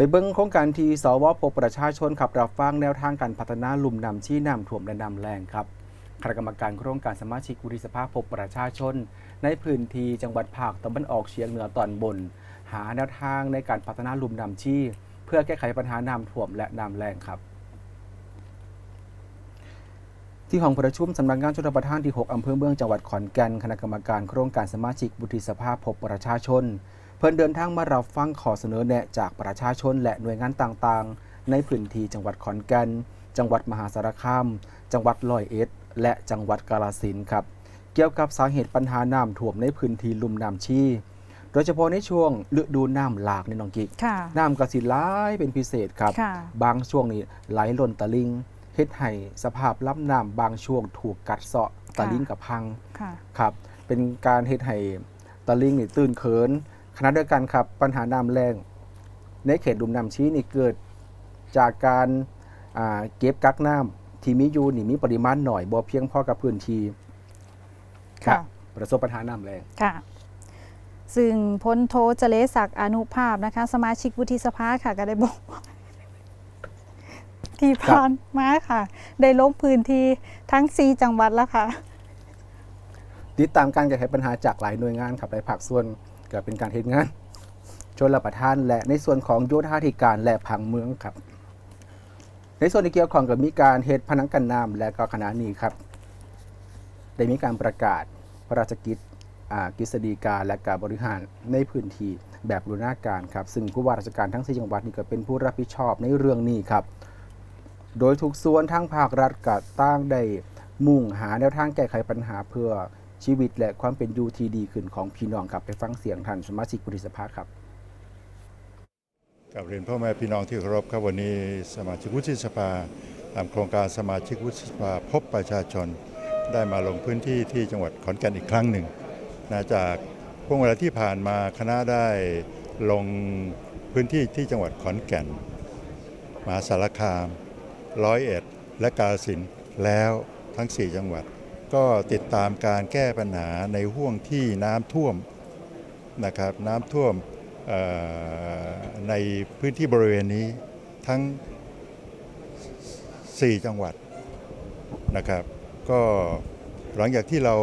ไปเบิ้งโครงการที่สวพบประชาชนขับรับฟังแนวทางการพัฒนาลุ่มน้ำชี้น้ำท่วมและน้ำแรงครับคณะกรรมการโครงการสมาชิกวุฒิสภาพบประชาชน ในพื้นที่จังหวัดภาคตะวันออกเฉียงเหนือตอนบน หาแนวทางในการพัฒนาลุ่มน้ำชี้ เพื่อแก้ไขปัญหาน้ำท่วมและน้ำแรงครับ ที่ห้องประชุมสำนักงานชลประทานที่ 6 อำเภอเมืองจังหวัดขอนแก่นคณะกรรมการโครงการสมาชิกวุฒิสภาพบประชาชน เพิ่นเดินทางมารับฟังขอเสนอแนะจากประชาชนและหน่วยงานต่างๆ ในพื้นที่จังหวัดขอนแก่น จังหวัดมหาสารคาม จังหวัดร้อยเอ็ด และจังหวัดกาฬสินธุ์ครับ เกี่ยวกับสาเหตุปัญหาน้ำท่วมในพื้นที่ลุ่มน้ำชีโดยเฉพาะในช่วงฤดูน้ำหลากในน้องกิกค่ะน้ำกระสิหลายเป็นพิเศษครับค่ะบางช่วงนี้ไหลล้นตะลิงเฮ็ดให้สภาพลำน้ำบางช่วงถูกกัดเซาะตะลิงกับพังค่ะครับ เป็นการเฮ็ดให้ตะลิงนี่ตื้นเขิน ขณะเดียวกันครับปัญหาน้ำแรงในเขตดุมน้ำชี้นี่เกิดจากการอ่าเก็บกักน้ำที่มีอยู่นี่มีปริมาณหน่อยบ่เพียงพอกับพื้นที่ค่ะประสบปัญหาน้ำแรงค่ะซึ่งพลโทเจเลศักดิ์อนุภาพนะคะ สมาชิกวุฒิสภาค่ะก็ได้บอกว่าที่ผ่านมาค่ะ ได้ลงพื้นที่ทั้ง 4 จังหวัดแล้วค่ะ ติดตามการแก้ไขปัญหาจากหลายหน่วยงานครับหลายภาคส่วน ก็เป็นการเฮ็ดงานชนรับประทานและในส่วนของโยธาธิการและผังเมืองครับ ในส่วนที่เกี่ยวข้องกับมีการเฮ็ดพนังกันน้ำและก็คณะนี้ครับ ได้มีการประกาศพระราชกิจกฤษฎีกาและการบริหารในพื้นที่แบบบูรณาการครับ ซึ่งผู้ว่าราชการทั้งสี่จังหวัดนี่ก็เป็นผู้รับผิดชอบในเรื่องนี้ครับ โดยทุกส่วนทั้งภาครัฐก็ตั้งได้มุ่งหาแนวทางแก้ไขปัญหาเพื่อ ชีวิตและความเป็นอยู่ที่ดีขึ้นของพี่น้องครับไปฟังเสียงท่านสมาชิกวุฒิสภาครับกับเรียนพ่อแม่พี่น้องที่เคารพครับวันนี้สมาชิกวุฒิสภาตามโครงการสมาชิกวุฒิสภาพบประชาชน ได้มาลงพื้นที่ที่จังหวัดขอนแก่นอีกครั้งหนึ่งนะจากช่วงเวลาที่ผ่านมาคณะได้ลงพื้นที่ที่จังหวัดขอนแก่นมหาสารคามร้อยเอ็ดและกาฬสินแล้วทั้ง 4 จังหวัด ก็ติดตามการแก้ปัญหาในห่วงที่น้ำท่วมนะครับน้ำท่วมในพื้นที่บริเวณนี้ทั้ง 4 จังหวัดนะครับ ก็หลังจากที่เรา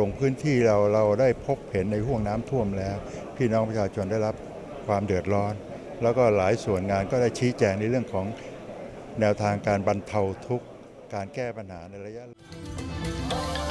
ลงพื้นที่เราเราได้พบเห็นในห่วงน้ำท่วมแล้ว พี่น้องประชาชนได้รับความเดือดร้อน แล้วก็หลายส่วนงานก็ได้ชี้แจงในเรื่องของแนวทางการบรรเทาทุกข์การแก้ปัญหาในระยะ Thank you.